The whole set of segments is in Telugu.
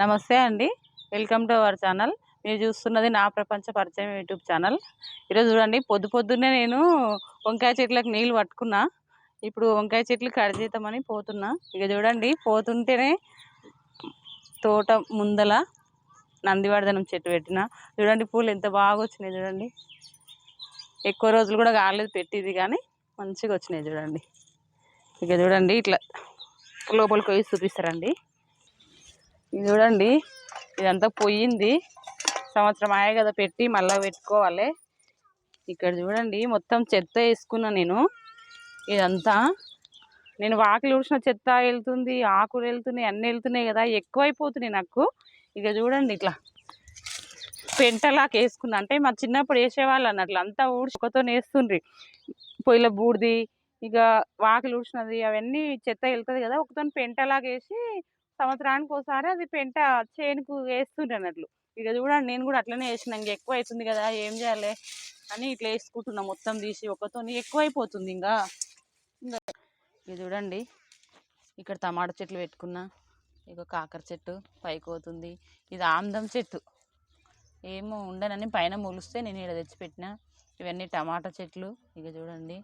నమస్తే అండి. Welcome to our channel. మీరు చూస్తున్నది నా ప్రపంచ పరిచయం యూట్యూబ్ ఛానల్. ఈరోజు చూడండి పొద్దు పొద్దున్నే నేను వంకాయ చెట్లకు నీళ్ళు పట్టుకున్నా. ఇప్పుడు వంకాయ చెట్లు కట్ చేద్దామని పోతున్నా. ఇక చూడండి పోతుంటేనే తోట ముందల నందివర్ధనం చెట్టు పెట్టిన. చూడండి పూలు ఎంత బాగా వచ్చినాయి చూడండి. ఎక్కువ రోజులు కూడా కాలేదు పెట్టింది కానీ మంచిగా వచ్చినాయి చూడండి. ఇక చూడండి ఇట్లా లోపలికి పోయి చూపిస్తారండి. ఇది చూడండి ఇదంతా పోయింది. సంవత్సరం ఆయే కదా పెట్టి మళ్ళీ పెట్టుకోవాలి. ఇక్కడ చూడండి మొత్తం చెత్త వేసుకున్నా నేను. ఇదంతా నేను వాకిలి ఊడిచిన చెత్త వెళ్తుంది ఆకులు వెళ్తున్నాయి అన్నీ వెళ్తున్నాయి కదా ఎక్కువైపోతున్నాయి నాకు. ఇక చూడండి ఇట్లా పెంటలాగా వేసుకున్నా. అంటే మా చిన్నప్పుడు వేసేవాళ్ళు అన్నట్లు అంతా ఊడ్చి ఒకతో వేస్తుండ్రి పొయ్యిలో బూడిది ఇక వాకిలి ఊడ్చినది అవన్నీ చెత్త వెళ్తుంది కదా ఒకతో పెంటలాగా వేసి సంవత్సరానికి ఒకసారి అది పెంట చేనుకు వేస్తుండ్రి అన్నట్లు ఇక చూడండి నేను కూడా అట్లనే వేసిన ఇంక ఎక్కువ అవుతుంది కదా ఏం చేయాలి అని ఇట్లా వేసుకుంటున్నా మొత్తం తీసి ఒకతో ఎక్కువ అయిపోతుంది ఇంకా ఇంకా ఇది చూడండి ఇక్కడ టమాటా చెట్లు పెట్టుకున్నా. ఇక కాకర చెట్టు పైకి పోతుంది. ఇది ఆమ్దం చెట్టు. ఏమో ఉండనని పైన మొలిస్తే నేను ఇక్కడ తెచ్చిపెట్టిన ఇవన్నీ టమాటా చెట్లు. ఇక చూడండి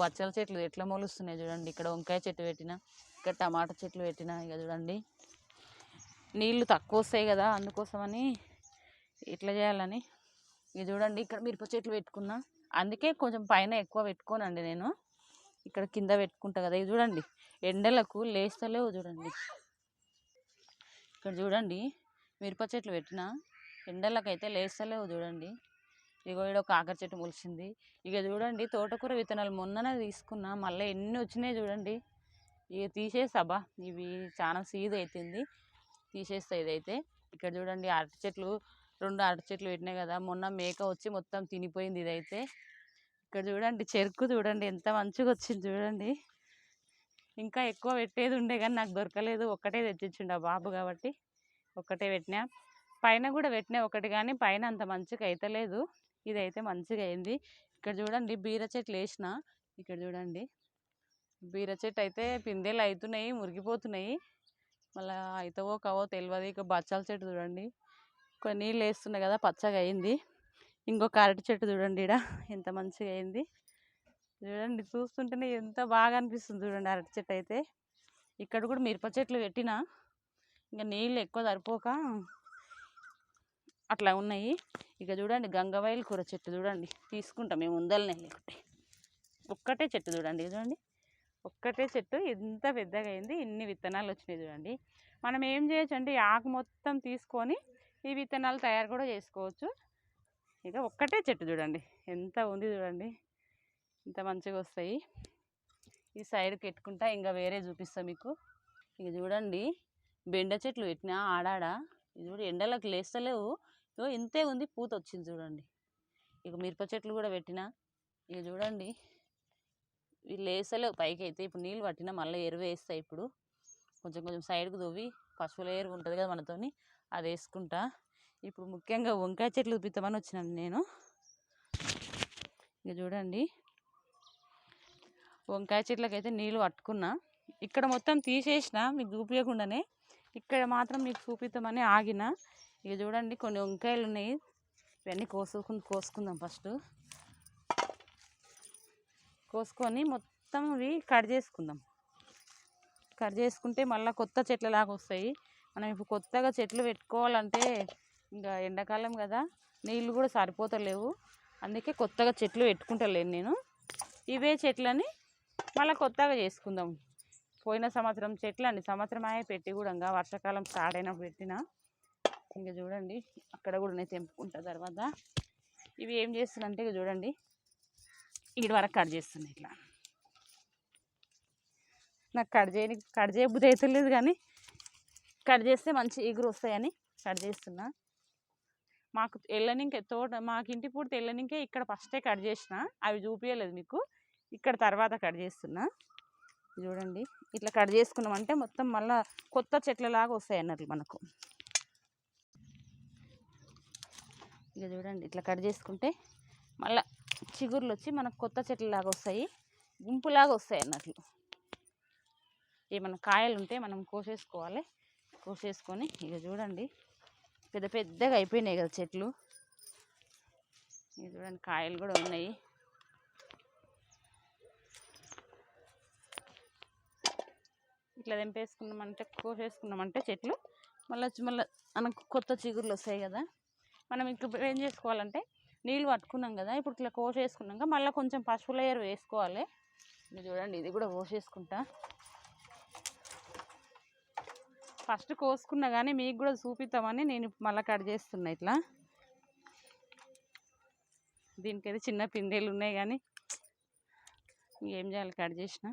బచ్చల చెట్లు ఎట్లా మొలుస్తున్నాయి చూడండి. ఇక్కడ వంకాయ చెట్టు పెట్టిన ఇక్కడ టమాటా చెట్లు పెట్టిన. ఇక చూడండి నీళ్ళు తక్కువ వస్తాయి కదా అందుకోసమని ఇట్లా చేయాలని. ఇక చూడండి ఇక్కడ మిరప చెట్లు పెట్టుకున్నా. అందుకే కొంచెం పైన ఎక్కువ పెట్టుకోనండి నేను. ఇక్కడ కింద పెట్టుకుంటా కదా ఇది చూడండి. ఎండలకు లేస్తలేవు చూడండి. ఇక్కడ చూడండి మిరప చెట్లు పెట్టిన. ఎండలకైతే లేస్తలేవు చూడండి. ఇగో ఈడ ఆకర చెట్టు మొలిచింది ఇక చూడండి తోటకూర విత్తనాలు మొన్ననే తీసుకున్నా. మళ్ళీ ఎన్ని వచ్చినాయి చూడండి. ఇక తీసేసాబా ఇవి చాలా సీజ్ అవుతుంది తీసేస్తే ఇదైతే. ఇక్కడ చూడండి అరటి చెట్లు రెండు అరటి చెట్లు పెట్టినాయి కదా మొన్న మేక వచ్చి మొత్తం తినిపోయింది ఇదైతే. ఇక్కడ చూడండి చెరుకు చూడండి ఎంత మంచిగా వచ్చింది చూడండి. ఇంకా ఎక్కువ పెట్టేది ఉండే కానీ నాకు దొరకలేదు. ఒక్కటే తెచ్చిచ్చిండు ఆ బాబు కాబట్టి ఒక్కటే పెట్టినా. పైన కూడా పెట్టినా ఒకటి కానీ పైన అంత మంచిగా అయితలేదు. ఇదైతే మంచిగా అయింది. ఇక్కడ చూడండి బీర చెట్లు వేసిన. ఇక్కడ చూడండి బీర చెట్టు అయితే పిందెలు అవుతున్నాయి మురిగిపోతున్నాయి. మళ్ళీ అవుతావో కావో తెలియదు ఇక బచ్చాల చెట్టు చూడండి. కొన్ని నీళ్ళు వేస్తున్నాయి కదా పచ్చగా అయింది. ఇంకొక అరటి చెట్టు చూడండి ఇక్కడ ఎంత మంచిగా అయింది. చూడండి చూస్తుంటేనే ఎంత బాగా అనిపిస్తుంది చూడండి అరటి చెట్టు అయితే. ఇక్కడ కూడా మిరప చెట్లు పెట్టిన. ఇంకా నీళ్ళు ఎక్కువ సరిపోక అట్లా ఉన్నాయి. ఇక చూడండి గంగవాయిల కూర చెట్టు చూడండి. తీసుకుంటాం మేము ఉందలనే ఒకటి ఒక్కటే చెట్టు చూడండి చూడండి. ఒక్కటే చెట్టు ఎంత పెద్దగా అయింది ఇన్ని విత్తనాలు వచ్చినాయి చూడండి. మనం ఏం చేయొచ్చు అంటే ఆకు మొత్తం తీసుకొని ఈ విత్తనాలు తయారు కూడా చేసుకోవచ్చు. ఇక ఒక్కటే చెట్టు చూడండి ఎంత ఉంది చూడండి. ఇంత మంచిగా వస్తాయి ఈ సైడ్కి పెట్టుకుంటా ఇంకా వేరే చూపిస్తా మీకు. ఇక చూడండి బెండ చెట్లు పెట్టినా ఆడాడ. ఇది కూడా ఎండలకు లేస్తలేవు. ఇగో ఇంతే ఉంది పూత వచ్చింది చూడండి. ఇక మిరప చెట్లు కూడా పెట్టిన. ఇక చూడండి. ఇవి పైకి అయితే ఇప్పుడు నీళ్ళు పట్టినా మళ్ళీ ఎరువు వేస్తా ఇప్పుడు. కొంచెం కొంచెం సైడ్కి దువ్వి పశువుల ఎరువు ఉంటుంది కదా మనతోని అది వేసుకుంటా. ఇప్పుడు ముఖ్యంగా వంకాయ చెట్లు చూపిద్దామని వచ్చినాను నేను. ఇక చూడండి. వంకాయ చెట్లకైతే నీళ్ళు పట్టుకున్నా. ఇక్కడ మొత్తం తీసేసిన మీకు చూపించకుండానే ఇక్కడ మాత్రం మీకు చూపిద్దామని ఆగిన. ఇక చూడండి కొన్ని వంకాయలు ఉన్నాయి ఇవన్నీ కోసుకుని కోసుకుందాం ఫస్ట్. కోసుకొని మొత్తం ఇవి కట్ చేసుకుందాం. కట్ చేసుకుంటే మళ్ళీ కొత్త చెట్లలాగా వస్తాయి. మనం ఇప్పుడు కొత్తగా చెట్లు పెట్టుకోవాలంటే ఇంకా ఎండాకాలం కదా నీళ్ళు కూడా సరిపోతలేవు. అందుకే కొత్తగా చెట్లు పెట్టుకుంటలేను నేను. ఇవే చెట్లని మళ్ళీ కొత్తగా చేసుకుందాం. పోయిన సంవత్సరం చెట్లు అండి సంవత్సరం అయ్యే పెట్టి కూడా ఇంకా వర్షాకాలం స్టార్ట్ అయినప్పుడు పెట్టిన. ఇంకా చూడండి అక్కడ కూడా నేను తెంపుకుంటా తర్వాత. ఇవి ఏం చేస్తున్నంటే ఇక చూడండి. ఇటు వరకు కట్ చేస్తున్నాయి ఇట్లా. నాకు కట్ చేయని కట్ చేయబుద్ధి అయితే లేదు కానీ కట్ చేస్తే మంచి ఎగురు వస్తాయని కట్ చేస్తున్నా. మాకు ఎల్లనింకే తోట మాకు ఇంటి పూర్తి ఎల్లనింకే ఇక్కడ ఫస్టే కట్ చేసిన అవి చూపించలేదు మీకు. ఇక్కడ తర్వాత కట్ చేస్తున్నా. చూడండి ఇట్లా కట్ చేసుకున్నామంటే మొత్తం మళ్ళీ కొత్త చెట్లలాగా వస్తాయి అన్నట్లు మనకు. ఇక చూడండి ఇట్లా కట్ చేసుకుంటే మళ్ళీ చిగుర్లు వచ్చి మనకు కొత్త చెట్లలాగా వస్తాయి గుంపులాగా వస్తాయి అన్నట్లు. ఏమైనా కాయలు ఉంటే మనం కోసేసుకోవాలి. కోసేసుకొని ఇక చూడండి. పెద్ద పెద్దగా అయిపోయినాయి కదా చెట్లు. ఇక చూడండి కాయలు కూడా ఉన్నాయి. ఇట్లా తెంపేసుకున్నామంటే కోసేసుకున్నామంటే చెట్లు. మళ్ళీ మళ్ళీ మనకు కొత్త చిగుర్లు వస్తాయి కదా. మనం ఇప్పుడు ఏం చేసుకోవాలంటే నీళ్ళు పట్టుకున్నాం కదా ఇప్పుడు ఇట్లా కోసేసుకున్నాక మళ్ళీ కొంచెం పసుపు లేయర్ వేసుకోవాలి. ఇది చూడండి ఇది కూడా కోసేసుకుంటా. ఫస్ట్ కోసుకున్నా కానీ మీకు కూడా చూపిద్దామని నేను మళ్ళీ కట్ చేస్తున్నా ఇట్లా. దీనికైతే చిన్న పిండేలు ఉన్నాయి కానీ ఏం చేయాలి కట్ చేసిన?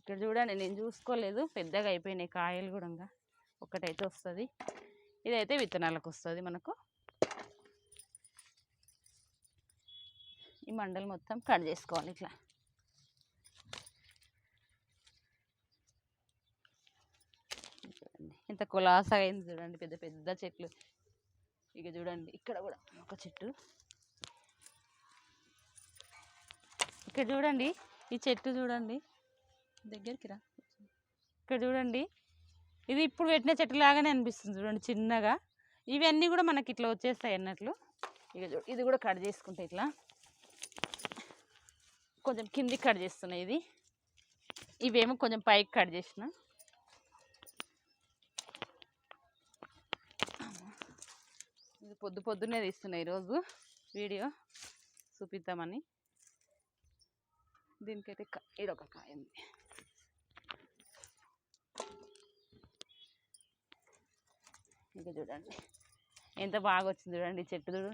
ఇక్కడ చూడండి నేను చూసుకోలేదు పెద్దగా అయిపోయినాయి కాయలు కూడా ఇంకా. ఒకటైతే వస్తుంది ఇదైతే విత్తనాలకు వస్తుంది మనకు. ఈ మండలు మొత్తం కట్ చేసుకోవాలి ఇట్లా. ఇంత కులాసగా అయింది చూడండి పెద్ద పెద్ద చెట్లు. ఇక చూడండి ఇక్కడ కూడా ఒక చెట్టు. ఇక్కడ చూడండి ఈ చెట్టు చూడండి. దగ్గరికి రా. ఇక్కడ చూడండి ఇది ఇప్పుడు పెట్టిన చెట్టు లాగానే అనిపిస్తుంది చూడండి చిన్నగా. ఇవన్నీ కూడా మనకి ఇట్లా వచ్చేస్తాయి అన్నట్లు. ఇక చూ ఇది కూడా కట్ చేసుకుంటే ఇట్లా. కొంచెం కిందికి కట్ చేస్తున్నా ఇది. ఇవేమో కొంచెం పైకి కట్ చేసిన. ఇది పొద్దు పొద్దున్నే తీస్తున్నా ఈరోజు వీడియో. చూపిద్దామని. దీనికైతే క- ఈడొక కాయ ఉంది. ఇక చూడండి. ఎంత బాగా వచ్చింది చూడండి చెట్టు చూడు.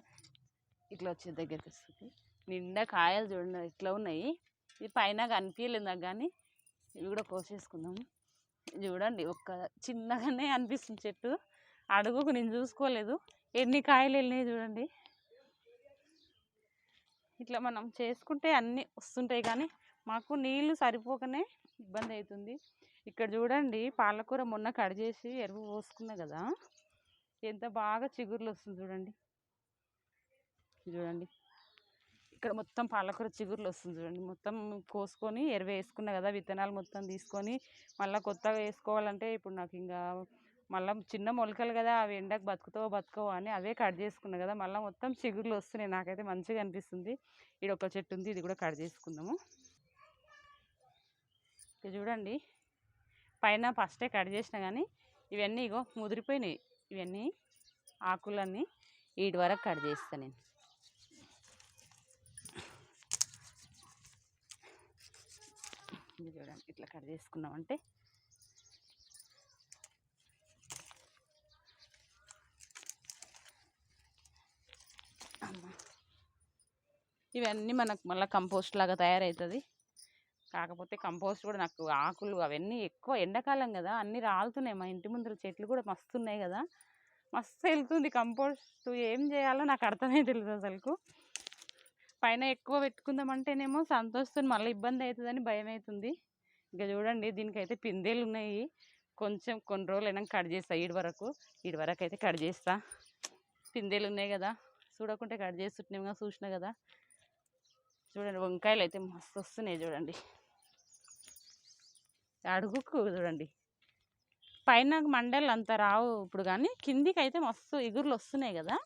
ఇట్లా వచ్చే దగ్గర వస్తుంది. నిండా కాయలు చూడండి ఇట్లా ఉన్నాయి. ఇది పైన కనిపించలేదు నాకు కానీ. ఇవి కూడా కోసేసుకుందాము చూడండి ఒక్క చిన్నగానే అనిపిస్తుంది చెట్టు. అడుగుకు నేను చూసుకోలేదు. ఎన్ని కాయలు వెళ్ళినాయి చూడండి. ఇట్లా మనం చేసుకుంటే అన్నీ వస్తుంటాయి కానీ మాకు నీళ్ళు సరిపోకనే ఇబ్బంది అవుతుంది. ఇక్కడ చూడండి పాలకూర మొన్న కట్ చేసి ఎరువు పోసుకున్నా కదా. ఎంత బాగా చిగుర్లు వస్తుంది చూడండి. చూడండి. ఇక్కడ మొత్తం పాలకూర చిగుర్లు వస్తుంది చూడండి. మొత్తం కోసుకొని ఎరువు వేసుకున్నా కదా విత్తనాలు మొత్తం తీసుకొని మళ్ళీ కొత్తగా వేసుకోవాలంటే ఇప్పుడు నాకు ఇంకా మళ్ళీ చిన్న మొలకలు కదా అవి ఎండకు బతుకుతావో బతుకవో అని అవే కట్ చేసుకున్నా కదా మళ్ళీ మొత్తం చిగుర్లు వస్తున్నాయి నాకైతే మంచిగా అనిపిస్తుంది. ఇది ఒక చెట్టు ఉంది ఇది కూడా కట్ చేసుకుందాము. చూడండి. పైన ఫస్టే కట్ చేసిన కానీ ఇవన్నీ ఇగో ముదిరిపోయినాయి. ఇవన్నీ ఆకులన్నీ వీటి వరకు కట్ చేస్తాను నేను. చూడండి ఇట్లా కట్ చేసుకున్నామంటే ఇవన్నీ మనకు మళ్ళీ కంపోస్ట్ లాగా తయారవుతుంది. కాకపోతే కంపోస్ట్ కూడా నాకు ఆకులు అవన్నీ ఎక్కువ ఎండాకాలం కదా అన్నీ రాలుతున్నాయి. మా ఇంటి ముందర చెట్లు కూడా మస్తు ఉన్నాయి కదా. మస్తు వెళ్తుంది కంపోస్ట్. ఏం చేయాలో నాకు అర్థమే తెలియదు అసలుకు. పైన ఎక్కువ పెట్టుకుందామంటేనేమో సంతోషం మళ్ళీ ఇబ్బంది అవుతుందని భయం అవుతుంది ఇంకా చూడండి దీనికైతే పిందెలు ఉన్నాయి. కొంచెం కొన్ని రోజులు అయినా కట్ చేస్తా ఈడి వరకు. ఈడి వరకు అయితే కట్ చేస్తా. పిందెలు ఉన్నాయి కదా. చూడకుంటే కట్ చేస్తుంటున్నాం చూసినా కదా. చూడండి వంకాయలు అయితే మస్తు వస్తున్నాయి చూడండి. అడుగుకు చూడండి. పైన మండలు అంత రావు ఇప్పుడు కానీ కిందికి అయితే మస్తు ఎగురులు వస్తున్నాయి కదా.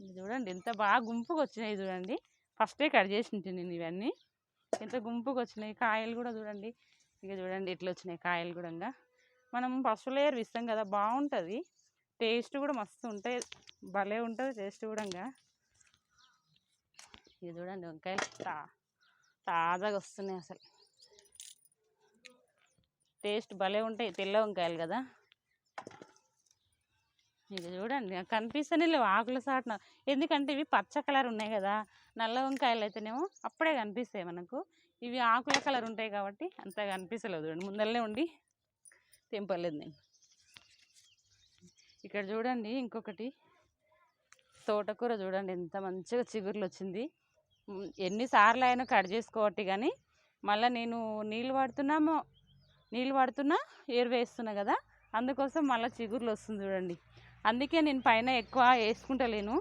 చూడండి ఎంత బాగా గుంపుకు వచ్చినాయి చూడండి ఫస్టే కట్ చేసి నేను ఇవన్నీ. ఎంత గుంపుకు వచ్చినాయి కాయలు కూడా చూడండి. ఇక చూడండి ఇట్లా వచ్చినాయి కాయలు కూడా మనం ఫస్ట్ లేయర్ ఇస్తాం కదా బాగుంటుంది. టేస్ట్ కూడా మస్తు ఉంటాయి. భలే ఉంటుంది టేస్ట్ కూడా ఇంకా. ఇది చూడండి వంకాయలు తా తాజాగా వస్తున్నాయి అసలు. టేస్ట్ భలే ఉంటాయి. తెల్ల వంకాయలు కదా? ఇది చూడండి కనిపిస్తేనే లేవు. ఆకుల సాటున. ఎందుకంటే ఇవి పచ్చ కలర్ ఉన్నాయి కదా. నల్ల వంకాయలు అయితేనేమో అప్పుడే కనిపిస్తాయి మనకు. ఇవి ఆకుల కలర్ ఉంటాయి కాబట్టి అంతగా కనిపిస్తలేదు చూడండి. ముందరనే ఉండి తెంపలేదు నేను. ఇక్కడ చూడండి ఇంకొకటి. తోటకూర చూడండి ఎంత మంచిగా చిగుర్లు వచ్చింది. ఎన్నిసార్లు అయినా కట్ చేసుకోవట్టి కానీ మళ్ళీ నేను నీళ్ళు పడుతున్నామో నీళ్ళు పడుతున్నా ఎరువు వేస్తున్నా కదా? అందుకోసం మళ్ళీ చిగుర్లు వస్తుంది చూడండి. అందుకే నేను పైన ఎక్కువ వేసుకుంటలేను.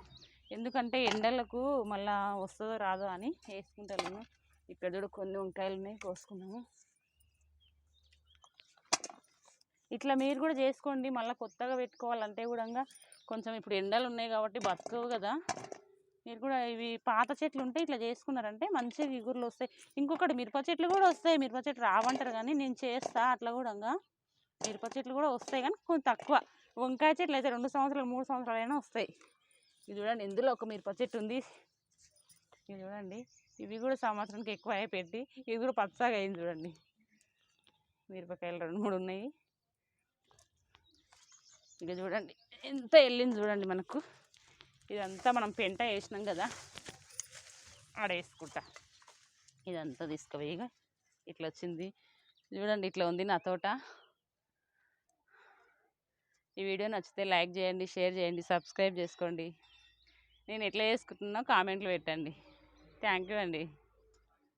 ఎందుకంటే ఎండలకు మళ్ళా వస్తుందో రాదో అని వేసుకుంటలేను. ఇక్కడ చూడు కొన్ని వంకాయలు ఉన్నాయి కోసుకున్నాము. ఇట్లా మీరు కూడా చేసుకోండి మళ్ళీ కొత్తగా పెట్టుకోవాలంటే కూడా కొంచెం ఇప్పుడు ఎండలు ఉన్నాయి కాబట్టి బతకవు కదా. మీరు కూడా ఇవి పాత చెట్లు ఉంటే ఇట్లా చేసుకున్నారంటే మంచిగా ఇగురులు వస్తాయి. ఇంకొకటి మిరప చెట్లు కూడా వస్తాయి. మిరప చెట్లు రావంటారు కానీ నేను చేస్తా అట్లా కూడా మిరప చెట్లు కూడా వస్తాయి కానీ కొంచెం తక్కువ. వంకాయ చెట్లు అయితే రెండు సంవత్సరాలు మూడు సంవత్సరాలైనా అయినా వస్తాయి. ఇది చూడండి ఇందులో ఒక మిరప చెట్టు ఉంది. ఇది చూడండి. ఇవి కూడా సంవత్సరానికి ఎక్కువ అయ్యి పెట్టి ఇది కూడా పచ్చగా అయింది చూడండి. మిరపకాయలు రెండు మూడు ఉన్నాయి. ఇక చూడండి ఎంత వెళ్ళింది చూడండి మనకు. ఇదంతా మనం పెంట వేసినాం కదా ఆడ వేసుకుంటా ఇదంతా తీసుకుపోయిగా ఇట్లా వచ్చింది. చూడండి ఇట్లా ఉంది నా తోట. ఈ వీడియో నచ్చితే లైక్ చేయండి షేర్ చేయండి సబ్స్క్రైబ్ చేసుకోండి. నేను ఎట్లా చేసుకుంటున్నా కామెంట్లు పెట్టండి. థ్యాంక్ యూ అండి.